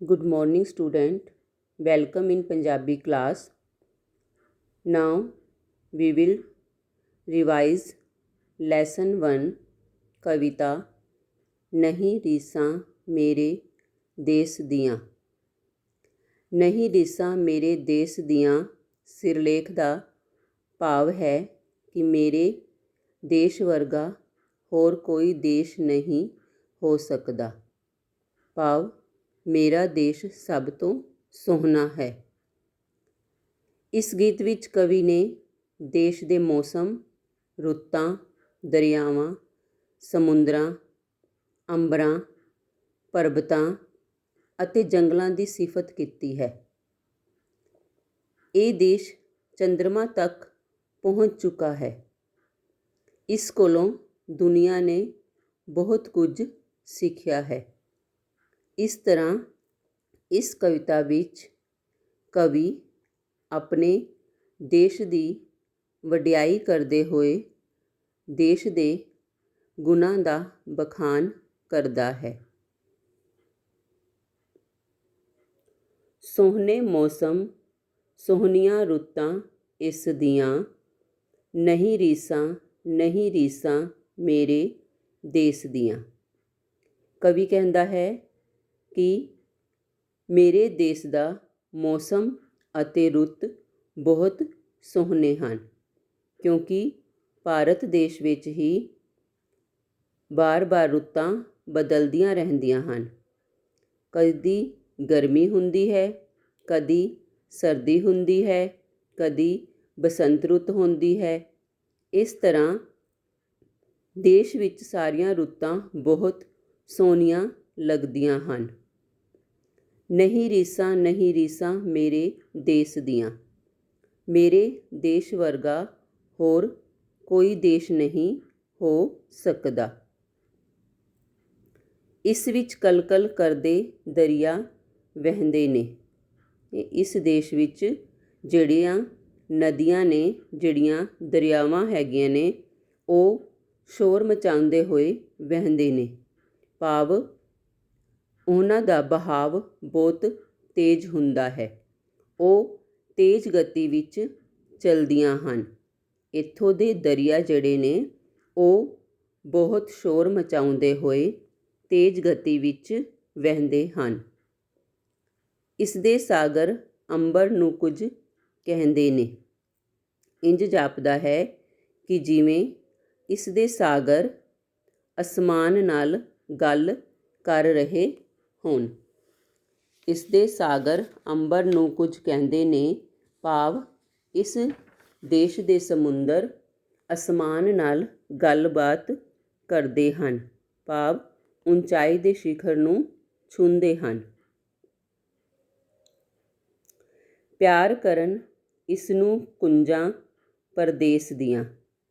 Good morning, student. Welcome in Punjabi class. Now we will revise lesson 1 ਕਵਿਤਾ ਨਹੀਂ ਰੀਸਾਂ ਮੇਰੇ ਦੇਸ ਦੀਆਂ ਨਹੀਂ ਰੀਸਾਂ ਮੇਰੇ ਦੇਸ ਦੀਆਂ ਸਿਰਲੇਖ ਦਾ ਭਾਵ ਹੈ ਕਿ ਮੇਰੇ ਦੇਸ਼ ਵਰਗਾ ਹੋਰ ਕੋਈ ਦੇਸ਼ ਨਹੀਂ ਹੋ ਸਕਦਾ ਭਾਵ ਮੇਰਾ ਦੇਸ਼ ਸਭ ਤੋਂ ਸੋਹਣਾ ਹੈ। ਇਸ ਗੀਤ ਵਿੱਚ ਕਵੀ ਨੇ ਦੇਸ਼ ਦੇ ਮੌਸਮ, ਰੁੱਤਾਂ, ਦਰਿਆਵਾਂ, ਸਮੁੰਦਰਾਂ, ਅੰਬਰਾਂ, ਪਰਬਤਾਂ ਅਤੇ ਜੰਗਲਾਂ ਦੀ ਸਿਫਤ ਕੀਤੀ ਹੈ। ਇਹ ਦੇਸ਼ ਚੰ드ਰਮਾ ਤੱਕ ਪਹੁੰਚ ਚੁੱਕਾ ਹੈ। ਇਸ ਕੋਲੋਂ ਦੁਨੀਆ ਨੇ ਬਹੁਤ ਕੁਝ ਸਿੱਖਿਆ ਹੈ। ਇਸ ਤਰ੍ਹਾਂ ਇਸ ਕਵਿਤਾ ਵਿੱਚ ਕਵੀ ਆਪਣੇ ਦੇਸ਼ ਦੀ ਵਡਿਆਈ ਕਰਦੇ ਹੋਏ ਦੇਸ਼ ਦੇ ਗੁਣਾਂ ਦਾ ਬਖਾਨ ਕਰਦਾ ਹੈ। ਸੋਹਣੇ ਮੌਸਮ, ਸੋਹਣੀਆਂ ਰੁੱਤਾਂ ਇਸ ਦੀਆਂ, ਨਹੀਂ ਰੀਸਾਂ ਨਹੀਂ ਰੀਸਾਂ ਮੇਰੇ ਦੇਸ਼ ਦੀਆਂ। ਕਵੀ ਕਹਿੰਦਾ ਹੈ ਕਿ ਮੇਰੇ ਦੇਸ਼ ਦਾ ਮੌਸਮ ਅਤੇ ਰੁੱਤ ਬਹੁਤ ਸੋਹਣੇ ਹਨ, ਕਿਉਂਕਿ ਭਾਰਤ ਦੇਸ਼ ਵਿੱਚ ਹੀ ਵਾਰ ਵਾਰ ਰੁੱਤਾਂ ਬਦਲਦੀਆਂ ਰਹਿੰਦੀਆਂ ਹਨ। ਕਦੀ ਗਰਮੀ ਹੁੰਦੀ ਹੈ, ਕਦੀ ਸਰਦੀ ਹੁੰਦੀ ਹੈ, ਕਦੀ ਬਸੰਤ ਰੁੱਤ ਹੁੰਦੀ ਹੈ। ਇਸ ਤਰ੍ਹਾਂ ਦੇਸ਼ ਵਿੱਚ ਸਾਰੀਆਂ ਰੁੱਤਾਂ ਬਹੁਤ ਸੋਹਣੀਆਂ ਲੱਗਦੀਆਂ ਹਨ। ਨਹੀਂ ਰੀਸਾਂ ਨਹੀਂ ਰੀਸਾਂ ਮੇਰੇ ਦੇਸ਼ ਦੀਆਂ। ਮੇਰੇ ਦੇਸ਼ ਵਰਗਾ ਹੋਰ ਕੋਈ ਦੇਸ਼ ਨਹੀਂ ਹੋ ਸਕਦਾ। ਇਸ ਵਿੱਚ ਕਲਕਲ ਕਰਦੇ ਦਰਿਆ ਵਹਿੰਦੇ ਨੇ। ਇਸ ਦੇਸ਼ ਵਿੱਚ ਜਿਹੜੀਆਂ ਨਦੀਆਂ ਨੇ, ਜਿਹੜੀਆਂ ਦਰਿਆਵਾਂ ਹੈਗੀਆਂ ਨੇ, ਉਹ ਸ਼ੋਰ ਮਚਾਉਂਦੇ ਹੋਏ ਵਹਿੰਦੇ ਨੇ। ਭਾਵ ਉਹਨਾਂ ਦਾ ਬਹਾਵ ਬਹੁਤ ਤੇਜ਼ ਹੁੰਦਾ ਹੈ। ਉਹ ਤੇਜ਼ ਗਤੀ ਵਿੱਚ ਚਲਦੀਆਂ ਹਨ। ਇੱਥੋਂ ਦੇ ਦਰਿਆ ਜਿਹੜੇ ਨੇ, ਉਹ ਬਹੁਤ ਸ਼ੋਰ ਮਚਾਉਂਦੇ ਹੋਏ ਤੇਜ਼ ਗਤੀ ਵਿੱਚ ਵਹਿੰਦੇ ਹਨ। ਇਸ ਦੇ ਸਾਗਰ ਅੰਬਰ ਨੂੰ ਕੁਝ ਕਹਿੰਦੇ ਨੇ। ਇੰਜ ਜਾਪਦਾ ਹੈ ਕਿ ਜਿਵੇਂ ਇਸ ਦੇ ਸਾਗਰ ਅਸਮਾਨ ਨਾਲ ਗੱਲ ਕਰ ਰਹੇ ਹੋਣ। ਇਸਦੇ ਸਾਗਰ ਅੰਬਰ ਨੂੰ ਕੁਝ ਕਹਿੰਦੇ ਨੇ, ਭਾਵ, ਇਸ ਦੇਸ਼ ਦੇ ਸਮੁੰਦਰ ਅਸਮਾਨ ਨਾਲ ਗੱਲਬਾਤ ਕਰਦੇ ਹਨ। ਭਾਵ, ਉਚਾਈ ਦੇ ਸਿਖਰ ਨੂੰ ਛੂੰਦੇ ਹਨ। ਪਿਆਰ ਕਰਨ ਇਸ ਨੂੰ ਕੁੰਜਾਂ ਪਰਦੇਸ ਦੀਆਂ।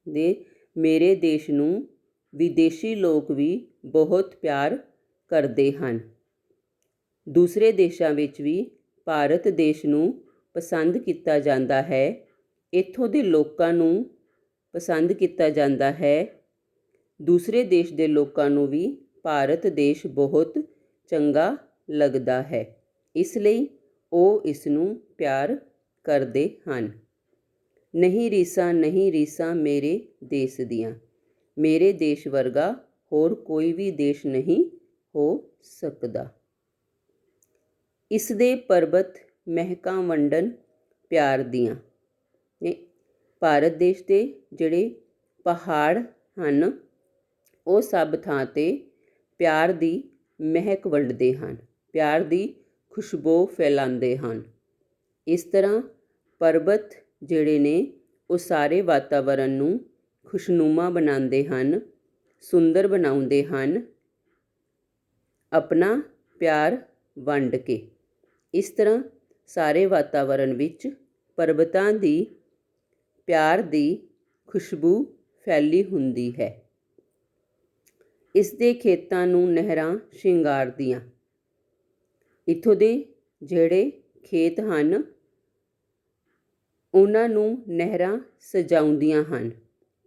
ਦੇ ਮੇਰੇ ਦੇਸ਼ ਨੂੰ ਵਿਦੇਸ਼ੀ ਲੋਕ ਵੀ ਬਹੁਤ ਪਿਆਰ ਕਰਦੇ ਹਨ। ਦੂਸਰੇ ਦੇਸ਼ਾਂ ਵਿੱਚ ਵੀ ਭਾਰਤ ਦੇਸ਼ ਨੂੰ ਪਸੰਦ ਕੀਤਾ ਜਾਂਦਾ ਹੈ। ਇੱਥੋਂ ਦੇ ਲੋਕਾਂ ਨੂੰ ਪਸੰਦ ਕੀਤਾ ਜਾਂਦਾ ਹੈ। ਦੂਸਰੇ ਦੇਸ਼ ਦੇ ਲੋਕਾਂ ਨੂੰ ਵੀ ਭਾਰਤ ਦੇਸ਼ ਬਹੁਤ ਚੰਗਾ ਲੱਗਦਾ ਹੈ। ਇਸ ਲਈ ਉਹ ਇਸ ਨੂੰ ਪਿਆਰ ਕਰਦੇ ਹਨ। ਨਹੀਂ ਰੀਸਾਂ ਨਹੀਂ ਰੀਸਾਂ ਮੇਰੇ ਦੇਸ਼ ਦੀਆਂ। ਮੇਰੇ ਦੇਸ਼ ਵਰਗਾ ਹੋਰ ਕੋਈ ਵੀ ਦੇਸ਼ ਨਹੀਂ ਹੋ ਸਕਦਾ। ਇਸ ਦੇ ਪਰਬਤ ਮਹਿਕਾਂ ਵੰਡਣ ਪਿਆਰ ਦੀਆਂ। ਇਹ ਭਾਰਤ ਦੇਸ਼ ਦੇ ਜਿਹੜੇ ਪਹਾੜ ਹਨ, ਉਹ ਸਭ ਥਾਂ ਤੇ ਪਿਆਰ ਦੀ ਮਹਿਕ ਵੰਡਦੇ ਹਨ, ਪਿਆਰ ਦੀ ਖੁਸ਼ਬੂ ਫੈਲਾਉਂਦੇ ਹਨ। ਇਸ ਤਰ੍ਹਾਂ ਪਰਬਤ ਜਿਹੜੇ ਨੇ, ਉਹ ਸਾਰੇ ਵਾਤਾਵਰਣ ਨੂੰ ਖੁਸ਼ਨੂਮਾ ਬਣਾਉਂਦੇ ਹਨ, ਸੁੰਦਰ ਬਣਾਉਂਦੇ ਹਨ, ਆਪਣਾ ਪਿਆਰ ਵੰਡ ਕੇ। ਇਸ ਤਰ੍ਹਾਂ ਸਾਰੇ ਵਾਤਾਵਰਨ ਵਿੱਚ ਪਰਬਤਾਂ ਦੀ ਪਿਆਰ ਦੀ ਖੁਸ਼ਬੂ ਫੈਲੀ ਹੁੰਦੀ ਹੈ। ਇਸ ਦੇ ਖੇਤਾਂ ਨੂੰ ਨਹਿਰਾਂ ਸ਼ਿੰਗਾਰਦੀਆਂ। ਇੱਥੋਂ ਦੇ ਜਿਹੜੇ ਖੇਤ ਹਨ, ਉਹਨਾਂ ਨੂੰ ਨਹਿਰਾਂ ਸਜਾਉਂਦੀਆਂ ਹਨ।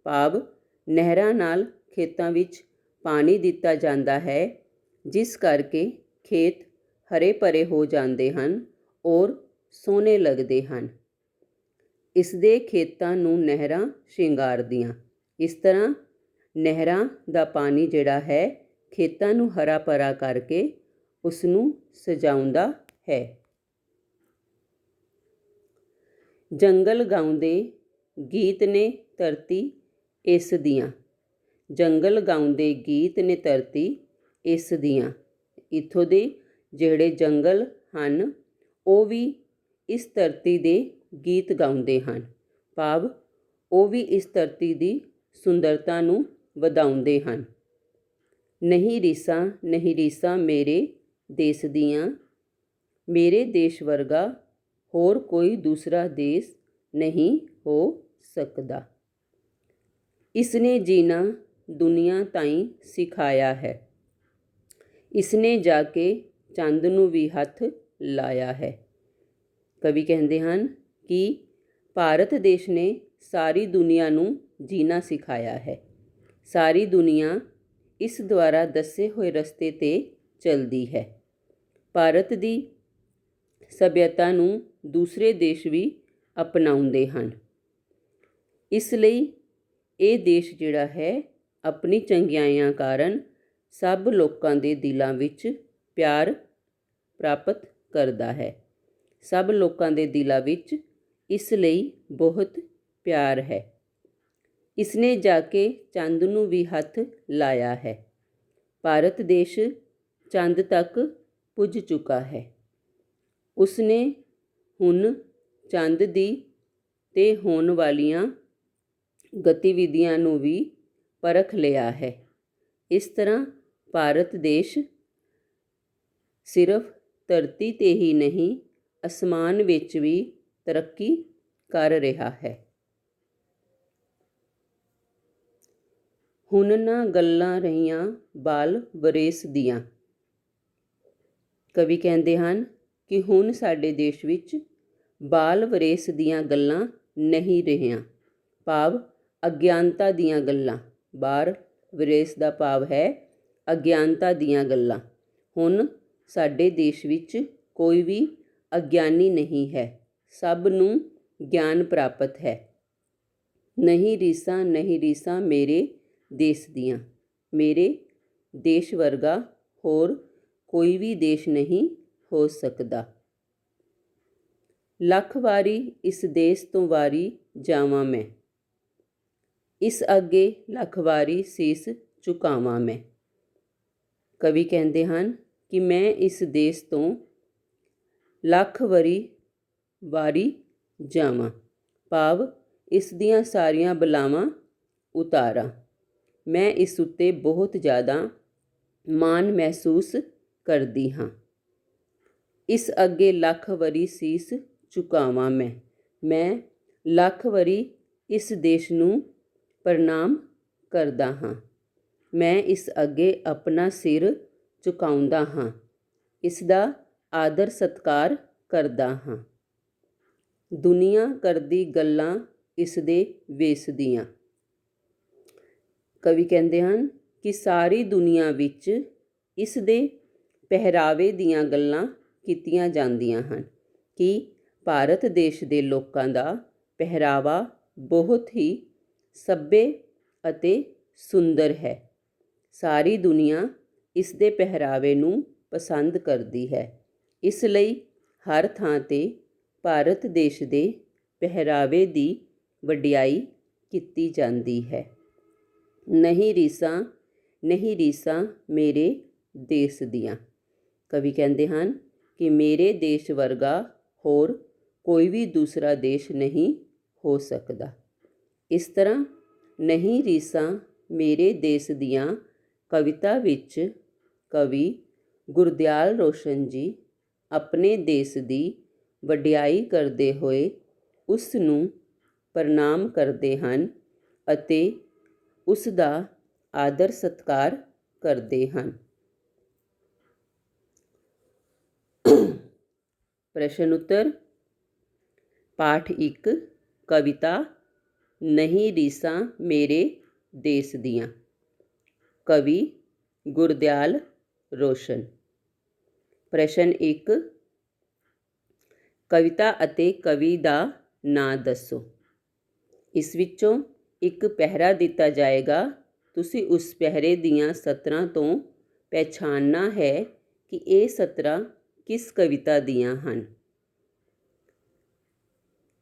ਭਾਵ ਨਹਿਰਾਂ ਨਾਲ ਖੇਤਾਂ ਵਿੱਚ ਪਾਣੀ ਦਿੱਤਾ ਜਾਂਦਾ ਹੈ, ਜਿਸ ਕਰਕੇ ਖੇਤ ਹਰੇ ਭਰੇ ਹੋ ਜਾਂਦੇ ਹਨ ਔਰ ਸੋਹਣੇ ਲੱਗਦੇ ਹਨ। ਇਸ ਦੇ ਖੇਤਾਂ ਨੂੰ ਨਹਿਰਾਂ ਸ਼ਿੰਗਾਰਦੀਆਂ। ਇਸ ਤਰ੍ਹਾਂ ਨਹਿਰਾਂ ਦਾ ਪਾਣੀ ਜਿਹੜਾ ਹੈ, ਖੇਤਾਂ ਨੂੰ ਹਰਾ ਭਰਾ ਕਰਕੇ ਉਸ ਨੂੰ ਸਜਾਉਂਦਾ ਹੈ। ਜੰਗਲ ਗਾਉਂਦੇ ਗੀਤ ਨੇ ਧਰਤੀ ਇਸ ਦੀਆਂ। ਜੰਗਲ ਗਾਉਂਦੇ ਗੀਤ ਨੇ ਧਰਤੀ ਇਸ ਦੀਆਂ। ਇੱਥੋਂ ਦੇ ਜਿਹੜੇ ਜੰਗਲ ਹਨ, ਉਹ ਵੀ ਇਸ ਧਰਤੀ ਦੇ ਗੀਤ ਗਾਉਂਦੇ ਹਨ। ਭਾਵ, ਉਹ ਵੀ ਇਸ ਧਰਤੀ ਦੀ ਸੁੰਦਰਤਾ ਨੂੰ ਵਧਾਉਂਦੇ ਹਨ। ਨਹੀਂ ਰੀਸਾਂ ਨਹੀਂ ਰੀਸਾਂ ਮੇਰੇ ਦੇਸ਼ ਦੀਆਂ, ਮੇਰੇ ਦੇਸ਼ ਵਰਗਾ ਹੋਰ ਕੋਈ ਦੂਸਰਾ ਦੇਸ਼ ਨਹੀਂ ਹੋ ਸਕਦਾ। ਇਸ ਨੇ ਜੀਣਾ ਦੁਨੀਆ ਤਾਈਂ ਸਿਖਾਇਆ ਹੈ। ਇਸ ਨੇ ਜਾ ਕੇ ਚੰਦ ਨੂੰ ਵੀ ਹੱਥ ਲਾਇਆ ਹੈ। ਕਵੀ ਕਹਿੰਦੇ ਹਨ ਕਿ ਭਾਰਤ ਦੇਸ਼ ਨੇ ਸਾਰੀ ਦੁਨੀਆ ਨੂੰ ਜੀਣਾ ਸਿਖਾਇਆ ਹੈ। ਸਾਰੀ ਦੁਨੀਆ ਇਸ ਦੁਆਰਾ ਦੱਸੇ ਹੋਏ ਰਸਤੇ ਤੇ ਚੱਲਦੀ ਹੈ। ਭਾਰਤ ਦੀ ਸਭਿਅਤਾ ਨੂੰ ਦੂਸਰੇ ਦੇਸ਼ ਵੀ ਅਪਣਾਉਂਦੇ ਹਨ। ਇਸ ਲਈ ਇਹ ਦੇਸ਼ ਜਿਹੜਾ ਹੈ, ਆਪਣੀ ਚੰਗਿਆਈਆਂ ਕਾਰਨ ਸਭ ਲੋਕਾਂ ਦੇ ਦਿਲਾਂ ਵਿੱਚ ਪਿਆਰ ਪ੍ਰਾਪਤ ਕਰਦਾ ਹੈ। ਸਭ ਲੋਕਾਂ ਦੇ ਦਿਲਾਂ ਵਿੱਚ ਇਸ ਲਈ ਬਹੁਤ ਪਿਆਰ ਹੈ। ਇਸਨੇ ਜਾ ਕੇ ਚੰਦ ਨੂੰ ਵੀ ਹੱਥ ਲਾਇਆ ਹੈ। ਭਾਰਤ ਦੇਸ਼ ਚੰਦ ਤੱਕ ਪੁੱਜ ਚੁੱਕਾ ਹੈ। ਉਸਨੇ ਹੁਣ ਚੰਦ ਦੀ ਤੇ ਹੋਣ ਵਾਲੀਆਂ ਗਤੀਵਿਧੀਆਂ ਨੂੰ ਵੀ ਪਰਖ ਲਿਆ ਹੈ। ਇਸ ਤਰ੍ਹਾਂ ਭਾਰਤ ਦੇਸ਼ ਸਿਰਫ ਧਰਤੀ ਤੇ ਹੀ ਨਹੀਂ, ਅਸਮਾਨ ਵਿੱਚ ਵੀ ਤਰੱਕੀ ਕਰ ਰਿਹਾ ਹੈ। ਹੁਣ ਨਾ ਗੱਲਾਂ ਰਹੀਆਂ ਬਾਲ ਵਰੇਸ ਦੀਆਂ। ਕਵੀ ਕਹਿੰਦੇ ਹਨ ਕਿ ਹੁਣ ਸਾਡੇ ਦੇਸ਼ ਵਿੱਚ ਬਾਲ ਵਰੇਸ ਦੀਆਂ ਗੱਲਾਂ ਨਹੀਂ ਰਹੀਆਂ। ਭਾਵ ਅਗਿਆਨਤਾ ਦੀਆਂ ਗੱਲਾਂ। ਬਾਲ ਵਰੇਸ ਦਾ ਭਾਵ ਹੈ ਅਗਿਆਨਤਾ ਦੀਆਂ ਗੱਲਾਂ। ਹੁਣ ਸਾਡੇ ਦੇਸ਼ ਵਿੱਚ ਕੋਈ ਵੀ ਅਗਿਆਨੀ ਨਹੀਂ ਹੈ। ਸਭ ਨੂੰ ਗਿਆਨ ਪ੍ਰਾਪਤ ਹੈ। ਨਹੀਂ ਰੀਸਾਂ ਨਹੀਂ ਰੀਸਾਂ ਮੇਰੇ ਦੇਸ਼ ਦੀਆਂ। ਮੇਰੇ ਦੇਸ਼ ਵਰਗਾ ਹੋਰ ਕੋਈ ਵੀ ਦੇਸ਼ ਨਹੀਂ ਹੋ ਸਕਦਾ। ਲੱਖ ਵਾਰੀ ਇਸ ਦੇਸ਼ ਤੋਂ ਵਾਰੀ ਜਾਵਾਂ ਮੈਂ। ਇਸ ਅੱਗੇ ਲੱਖ ਵਾਰੀ ਸੀਸ ਝੁਕਾਵਾਂ ਮੈਂ। ਕਵੀ ਕਹਿੰਦੇ ਹਨ ਕਿ ਮੈਂ ਇਸ ਦੇਸ਼ ਤੋਂ ਲੱਖ ਵਾਰੀ ਵਾਰੀ ਜਾਵਾਂ। ਭਾਵ ਇਸ ਦੀਆਂ ਸਾਰੀਆਂ ਬਲਾਵਾਂ ਉਤਾਰਾਂ। ਮੈਂ ਇਸ ਉੱਤੇ ਬਹੁਤ ਜ਼ਿਆਦਾ ਮਾਣ ਮਹਿਸੂਸ ਕਰਦੀ ਹਾਂ। ਇਸ ਅੱਗੇ ਲੱਖ ਵਾਰੀ ਸੀਸ ਝੁਕਾਵਾਂ ਮੈਂ। ਮੈਂ ਲੱਖ ਵਾਰੀ ਇਸ ਦੇਸ਼ ਨੂੰ ਪ੍ਰਣਾਮ ਕਰਦਾ ਹਾਂ। ਮੈਂ ਇਸ ਅੱਗੇ ਆਪਣਾ ਸਿਰ ਝੁਕਾਉਂਦਾ ਹਾਂ। ਇਸ ਦਾ ਆਦਰ ਸਤਕਾਰ ਕਰਦਾ ਹਾਂ। ਦੁਨੀਆ ਕਰਦੀ ਗੱਲਾਂ ਇਸ ਦੇ ਵੇਸ ਦੀਆਂ। ਕਵੀ ਕਹਿੰਦੇ ਹਨ ਕਿ ਸਾਰੀ ਦੁਨੀਆ ਵਿੱਚ ਇਸ ਦੇ ਪਹਿਰਾਵੇ ਦੀਆਂ ਗੱਲਾਂ ਕੀਤੀਆਂ ਜਾਂਦੀਆਂ ਹਨ ਕਿ ਭਾਰਤ ਦੇਸ਼ ਦੇ ਲੋਕਾਂ ਦਾ ਪਹਿਰਾਵਾ ਬਹੁਤ ਹੀ ਸੱਭੇ ਅਤੇ ਸੁੰਦਰ ਹੈ। ਸਾਰੀ ਦੁਨੀਆ ਇਸ ਦੇ ਪਹਿਰਾਵੇ ਨੂੰ ਪਸੰਦ ਕਰਦੀ ਹੈ। ਇਸ ਲਈ ਹਰ ਥਾਂ ਤੇ ਭਾਰਤ ਦੇਸ਼ ਦੇ ਪਹਿਰਾਵੇ ਦੀ ਵਡਿਆਈ ਕੀਤੀ ਜਾਂਦੀ ਹੈ। ਨਹੀਂ ਰੀਸਾਂ ਨਹੀਂ ਰੀਸਾਂ ਮੇਰੇ ਦੇਸ਼ ਦੀਆਂ। ਕਵੀ ਕਹਿੰਦੇ ਹਨ ਕਿ ਮੇਰੇ ਦੇਸ਼ ਵਰਗਾ ਹੋਰ ਕੋਈ ਵੀ ਦੂਸਰਾ ਦੇਸ਼ ਨਹੀਂ ਹੋ ਸਕਦਾ। ਇਸ ਤਰ੍ਹਾਂ ਨਹੀਂ ਰੀਸਾਂ ਮੇਰੇ ਦੇਸ਼ ਦੀਆਂ ਕਵਿਤਾ ਵਿੱਚ ਕਵੀ ਗੁਰਦਿਆਲ ਰੋਸ਼ਨ ਜੀ ਆਪਣੇ ਦੇਸ਼ ਦੀ ਵਡਿਆਈ ਕਰਦੇ ਹੋਏ ਉਸ ਨੂੰ ਪ੍ਰਣਾਮ ਕਰਦੇ ਹਨ ਅਤੇ ਉਸ ਦਾ ਆਦਰ ਸਤਕਾਰ ਕਰਦੇ ਹਨ। ਪ੍ਰਸ਼ਨ ਉੱਤਰ, ਪਾਠ 1 ਕਵਿਤਾ ਨਹੀਂ ਰੀਸਾਂ ਮੇਰੇ ਦੇਸ਼ ਦੀਆਂ। ਕਵੀ ਗੁਰਦਿਆਲ ਰੋਸ਼ਨ। ਪ੍ਰਸ਼ਨ 1 ਕਵਿਤਾ ਅਤੇ ਕਵੀ ਦਾ ਨਾਂ ਦੱਸੋ। ਇਸ ਵਿੱਚੋਂ ਇੱਕ ਪਹਿਰਾ ਦਿੱਤਾ ਜਾਏਗਾ, ਤੁਸੀਂ ਉਸ ਪਹਿਰੇ ਦੀਆਂ ਸਤਰਾਂ ਤੋਂ ਪਹਿਚਾਨਣਾ ਹੈ ਕਿ ਇਹ ਸਤਰਾਂ ਕਿਸ ਕਵਿਤਾ ਦੀਆਂ ਹਨ।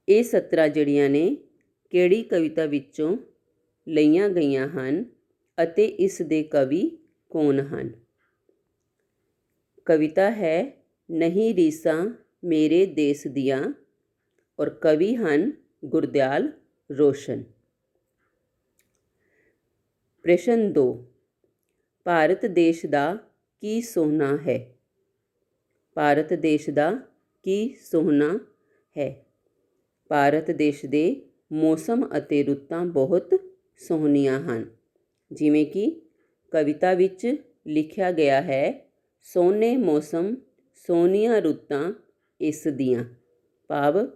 ਇਹ ਸਤਰਾਂ ਜਿਹੜੀਆਂ ਨੇ, ਕਿਹੜੀ ਕਵਿਤਾ ਵਿੱਚੋਂ ਲਈਆਂ ਗਈਆਂ ਹਨ ਅਤੇ ਇਸ ਦੇ ਕਵੀ ਕੌਣ ਹਨ? ਕਵਿਤਾ ਹੈ, ਨਹੀਂ ਰੀਸਾਂ ਮੇਰੇ ਦੇਸ ਦੀਆਂ ਔਰ ਕਵੀ ਹਨ ਗੁਰਦਿਆਲ ਰੋਸ਼ਨ। ਪ੍ਰਸ਼ਨ 2 ਭਾਰਤ ਦੇਸ਼ ਦਾ ਕੀ ਸੋਹਣਾ ਹੈ? ਭਾਰਤ ਦੇਸ਼ ਦਾ ਕੀ ਸੋਹਣਾ ਹੈ? ਭਾਰਤ ਦੇਸ਼ ਦੇ ਮੌਸਮ ਅਤੇ ਰੁੱਤਾਂ ਬਹੁਤ ਸੋਹਣੀਆਂ ਹਨ ਜਿਵੇਂ ਕਿ ਕਵਿਤਾ ਵਿੱਚ ਲਿਖਿਆ ਗਿਆ ਹੈ ਸੋਹਣੇ ਮੌਸਮ ਸੋਹਣੀਆਂ ਰੁੱਤਾਂ ਇਸ ਦੀਆਂ। ਭਾਵ,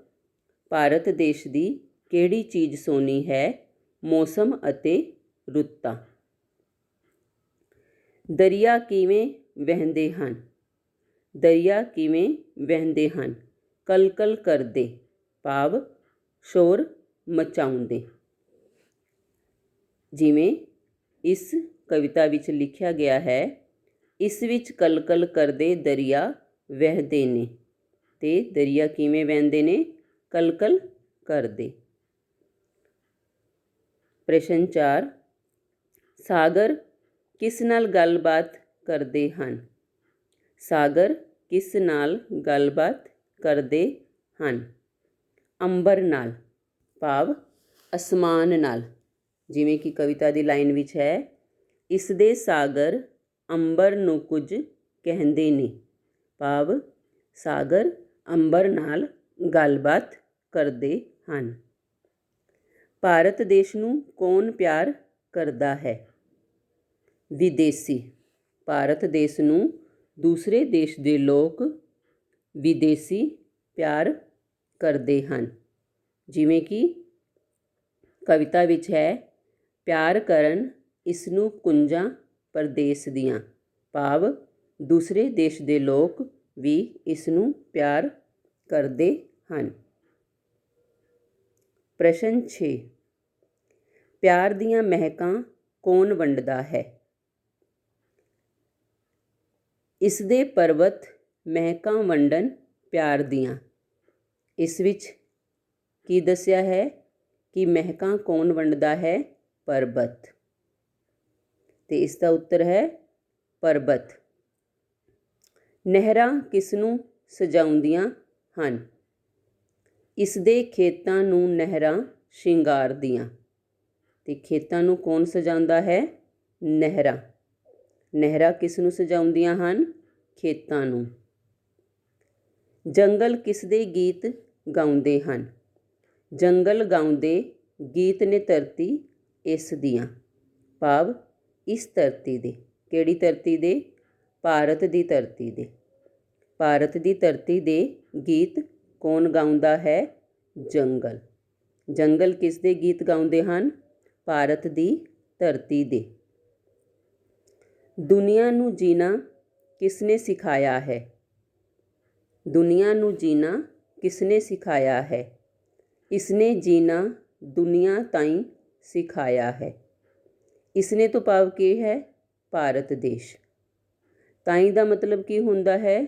ਭਾਰਤ ਦੇਸ਼ ਦੀ ਕਿਹੜੀ ਚੀਜ਼ ਸੋਹਣੀ ਹੈ? ਮੌਸਮ ਅਤੇ ਰੁੱਤਾਂ। ਦਰਿਆ ਕਿਵੇਂ ਵਹਿੰਦੇ ਹਨ? ਦਰਿਆ ਕਿਵੇਂ ਵਹਿੰਦੇ ਹਨ? ਕਲਕਲ ਕਰਦੇ। ਭਾਵ, ਸ਼ੋਰ ਮਚਾਉਂਦੇ। ਜਿਵੇਂ ਇਸ ਕਵਿਤਾ ਵਿੱਚ ਲਿਖਿਆ ਗਿਆ ਹੈ ਇਸ ਵਿੱਚ ਕਲਕਲ ਕਰਦੇ ਦਰਿਆ ਵਹਿਦੇ ਨੇ। ਤੇ ਦਰਿਆ ਕਿਵੇਂ ਵਹਿੰਦੇ ਨੇ? ਕਲਕਲ ਕਰਦੇ। ਪ੍ਰਸ਼ਨ 4 ਸਾਗਰ ਕਿਸ ਨਾਲ ਗੱਲਬਾਤ ਕਰਦੇ ਹਨ? ਸਾਗਰ ਕਿਸ ਨਾਲ ਗੱਲਬਾਤ ਕਰਦੇ ਹਨ? ਅੰਬਰ ਨਾਲ, ਭਾਵ ਅਸਮਾਨ ਨਾਲ। ਜਿਵੇਂ ਕਿ ਕਵਿਤਾ ਦੀ ਲਾਈਨ ਵਿੱਚ ਹੈ, ਇਸ ਦੇ ਸਾਗਰ ਅੰਬਰ ਨੂੰ ਕੁਝ ਕਹਿੰਦੇ ਨੇ। ਭਾਵ ਸਾਗਰ ਅੰਬਰ ਨਾਲ ਗੱਲਬਾਤ ਕਰਦੇ ਹਨ। ਭਾਰਤ ਦੇਸ਼ ਨੂੰ ਕੌਣ ਪਿਆਰ ਕਰਦਾ ਹੈ? ਵਿਦੇਸੀ। ਭਾਰਤ ਦੇਸ਼ ਨੂੰ ਦੂਸਰੇ ਦੇਸ਼ ਦੇ ਲੋਕ ਵਿਦੇਸੀ ਪਿਆਰ ਕਰਦੇ ਹਨ। ਜਿਵੇਂ ਕਿ ਕਵਿਤਾ ਵਿੱਚ ਹੈ, ਪਿਆਰ ਕਰਨ ਇਸ ਨੂੰ ਕੁੰਜਾਂ ਪ੍ਰਦੇਸ਼ ਦੀਆਂ। ਭਾਵ ਦੂਸਰੇ ਦੇਸ਼ ਦੇ ਲੋਕ ਵੀ ਇਸ ਨੂੰ ਪਿਆਰ ਕਰਦੇ ਹਨ। ਪ੍ਰਸ਼ਨ 6 ਪਿਆਰ ਦੀਆਂ ਮਹਿਕਾਂ ਕੌਣ ਵੰਡਦਾ ਹੈ? ਇਸ ਦੇ ਪਰਬਤ ਮਹਿਕਾਂ ਵੰਡਨ ਪਿਆਰ ਦੀਆਂ। ਇਸ ਵਿੱਚ ਕੀ ਦੱਸਿਆ ਹੈ ਕਿ ਮਹਿਕਾਂ ਕੌਣ ਵੰਡਦਾ ਹੈ? ਪਰਬਤ। ਤੇ ਇਸ ਦਾ ਉੱਤਰ ਹੈ ਪਰਬਤ। ਨਹਿਰਾਂ ਕਿਸ ਨੂੰ ਸਜਾਉਂਦੀਆਂ ਹਨ? ਇਸ ਦੇ ਖੇਤਾਂ ਨੂੰ ਨਹਿਰਾਂ ਸ਼ਿੰਗਾਰਦੀਆਂ। ਤੇ ਖੇਤਾਂ ਨੂੰ ਕੌਣ ਸਜਾਉਂਦਾ ਹੈ? ਨਹਿਰਾਂ। ਨਹਿਰਾਂ ਕਿਸ ਨੂੰ ਸਜਾਉਂਦੀਆਂ ਹਨ? ਖੇਤਾਂ ਨੂੰ। ਜੰਗਲ ਕਿਸ ਦੇ ਗੀਤ ਗਾਉਂਦੇ ਹਨ? ਜੰਗਲ ਗਾਉਂਦੇ ਗੀਤ ਨੇ ਧਰਤੀ ਇਸ ਦੀਆਂ। ਭਾਵ ਇਸ ਧਰਤੀ ਦੇ। ਕਿਹੜੀ ਧਰਤੀ ਦੇ? ਭਾਰਤ ਦੀ ਧਰਤੀ ਦੇ। ਭਾਰਤ ਦੀ ਧਰਤੀ ਦੇ ਗੀਤ ਕੌਣ ਗਾਉਂਦਾ ਹੈ? ਜੰਗਲ। ਜੰਗਲ ਕਿਸ ਦੇ ਗੀਤ ਗਾਉਂਦੇ ਹਨ? ਭਾਰਤ ਦੀ ਧਰਤੀ ਦੇ। ਦੁਨੀਆ ਨੂੰ ਜੀਣਾ ਕਿਸ ਨੇ ਸਿਖਾਇਆ ਹੈ? ਦੁਨੀਆ ਨੂੰ ਜੀਣਾ ਕਿਸ ਨੇ ਸਿਖਾਇਆ ਹੈ? ਇਸ ਨੇ ਜੀਣਾ ਦੁਨੀਆ ਤਾਈਂ ਸਿਖਾਇਆ ਹੈ। ਇਸਨੇ ਤੋਂ ਭਾਵ ਕੀ ਹੈ? ਭਾਰਤ ਦੇਸ਼। ਤਾਈਂ ਦਾ ਮਤਲਬ ਕੀ ਹੁੰਦਾ ਹੈ?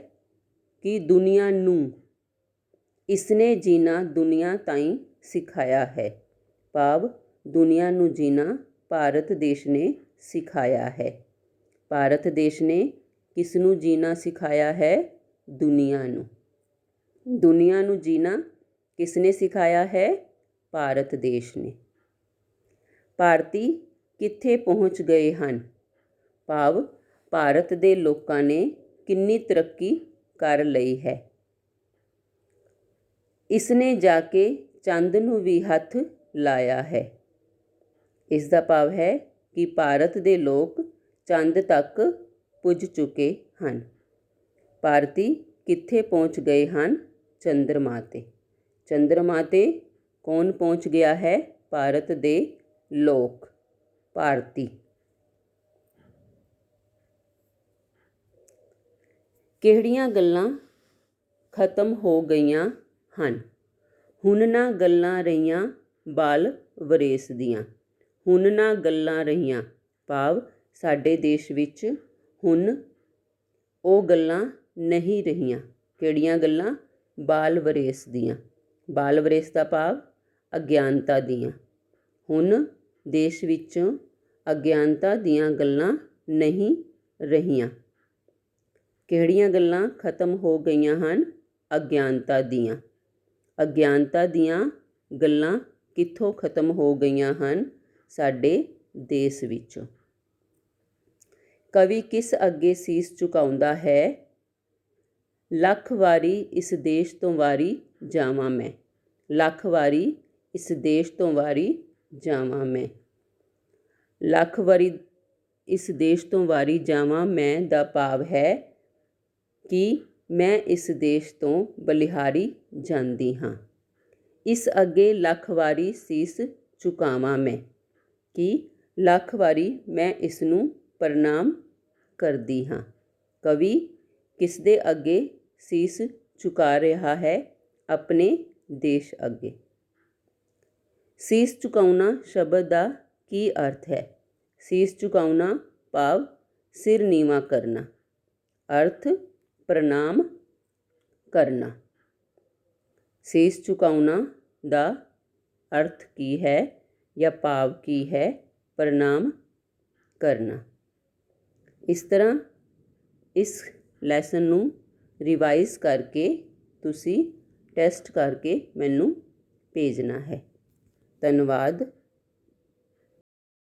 ਕਿ ਦੁਨੀਆ ਨੂੰ ਇਸਨੇ ਜੀਣਾ ਦੁਨੀਆ ਤਾਈਂ ਸਿਖਾਇਆ ਹੈ। ਭਾਵ ਦੁਨੀਆ ਨੂੰ ਜੀਣਾ ਭਾਰਤ ਦੇਸ਼ ਨੇ ਸਿਖਾਇਆ ਹੈ। ਭਾਰਤ ਦੇਸ਼ ਨੇ ਕਿਸ ਨੂੰ ਜੀਣਾ ਸਿਖਾਇਆ ਹੈ? ਦੁਨੀਆ ਨੂੰ। ਦੁਨੀਆ ਨੂੰ ਜੀਣਾ ਕਿਸ ਨੇ ਸਿਖਾਇਆ ਹੈ? ਭਾਰਤ ਦੇਸ਼ ਨੇ। ਭਾਰਤੀ ਕਿੱਥੇ ਪਹੁੰਚ ਗਏ ਹਨ? ਭਾਵ ਭਾਰਤ ਦੇ ਲੋਕਾਂ ਨੇ ਕਿੰਨੀ ਤਰੱਕੀ ਕਰ ਲਈ ਹੈ। ਇਸ ਨੇ ਜਾ ਕੇ ਚੰਦ ਨੂੰ ਵੀ ਹੱਥ ਲਾਇਆ ਹੈ। ਇਸ ਦਾ ਭਾਵ ਹੈ ਕਿ ਭਾਰਤ ਦੇ ਲੋਕ ਚੰਦ ਤੱਕ ਪੁੱਜ ਚੁੱਕੇ ਹਨ। ਭਾਰਤੀ ਕਿੱਥੇ ਪਹੁੰਚ ਗਏ ਹਨ? ਚੰਦਰਮਾ ਤੇ ਚੰਦਰਮਾ ਤੇ ਕੌਣ ਪਹੁੰਚ ਗਿਆ ਹੈ? ਭਾਰਤ ਦੇ ਲੋਕ। ਭਾਰਤੀ। ਕਿਹੜੀਆਂ ਗੱਲਾਂ ਖਤਮ ਹੋ ਗਈਆਂ ਹਨ? ਹੁਣ ਨਾ ਗੱਲਾਂ ਰਹੀਆਂ ਬਾਲ ਵਰੇਸ ਦੀਆਂ। ਹੁਣ ਨਾ ਗੱਲਾਂ ਰਹੀਆਂ ਭਾਵ ਸਾਡੇ ਦੇਸ਼ ਵਿੱਚ ਹੁਣ ਉਹ ਗੱਲਾਂ ਨਹੀਂ ਰਹੀਆਂ। ਕਿਹੜੀਆਂ ਗੱਲਾਂ? ਬਾਲ ਵਰੇਸ ਦੀਆਂ। ਬਾਲ ਵਰੇਸ ਦਾ ਭਾਵ ਅਗਿਆਨਤਾ ਦੀਆਂ। ਹੁਣ ਦੇਸ਼ ਵਿੱਚੋਂ ਅਗਿਆਨਤਾ ਦੀਆਂ ਗੱਲਾਂ ਨਹੀਂ ਰਹੀਆਂ। ਕਿਹੜੀਆਂ ਗੱਲਾਂ ਖਤਮ ਹੋ ਗਈਆਂ ਹਨ? ਅਗਿਆਨਤਾ ਦੀਆਂ। ਅਗਿਆਨਤਾ ਦੀਆਂ ਗੱਲਾਂ ਕਿੱਥੋਂ ਖਤਮ ਹੋ ਗਈਆਂ ਹਨ? ਸਾਡੇ ਦੇਸ਼ ਵਿੱਚੋਂ। ਕਵੀ ਕਿਸ ਅੱਗੇ ਸੀਸ ਝੁਕਾਉਂਦਾ ਹੈ? ਲੱਖ ਵਾਰੀ ਇਸ ਦੇਸ਼ ਤੋਂ ਵਾਰੀ ਜਾਵਾਂ ਮੈਂ। ਲੱਖ ਵਾਰੀ ਇਸ ਦੇਸ਼ ਤੋਂ ਵਾਰੀ ਜਾਵਾਂ ਮੈਂ। ਲੱਖ ਵਾਰੀ ਇਸ ਦੇਸ਼ ਤੋਂ ਵਾਰੀ ਜਾਵਾਂ ਮੈਂ ਦਾ ਭਾਵ ਹੈ ਕਿ ਮੈਂ ਇਸ ਦੇਸ਼ ਤੋਂ ਬਲਿਹਾਰੀ ਜਾਂਦੀ ਹਾਂ। ਇਸ ਅੱਗੇ ਲੱਖ ਵਾਰੀ ਸੀਸ ਝੁਕਾਵਾਂ ਮੈਂ ਕਿ ਲੱਖ ਵਾਰੀ ਮੈਂ ਇਸ ਨੂੰ ਪ੍ਰਣਾਮ ਕਰਦੀ ਹਾਂ। ਕਵੀ ਕਿਸ ਦੇ ਅੱਗੇ ਸੀਸ ਝੁਕਾ ਰਿਹਾ ਹੈ? ਆਪਣੇ ਦੇਸ਼ ਅੱਗੇ। ਸੀਸ ਝੁਕਾਉਣਾ ਸ਼ਬਦ ਦਾ ਕੀ ਅਰਥ ਹੈ? ਸੀਸ ਝੁਕਾਉਣਾ ਭਾਵ ਸਿਰ ਨੀਵਾ ਕਰਨਾ। ਅਰਥ, ਪ੍ਰਣਾਮ ਕਰਨਾ। ਸੀਸ ਝੁਕਾਉਣਾ ਦਾ ਅਰਥ ਕੀ ਹੈ ਜਾਂ ਭਾਵ ਕੀ ਹੈ? ਪ੍ਰਣਾਮ ਕਰਨਾ। ਇਸ ਤਰ੍ਹਾਂ ਇਸ ਲੈਸਨ ਨੂੰ ਰਿਵਾਈਜ਼ ਕਰਕੇ ਤੁਸੀਂ ਟੈਸਟ ਕਰਕੇ ਮੈਨੂੰ ਭੇਜਣਾ ਹੈ। ਧੰਨਵਾਦ।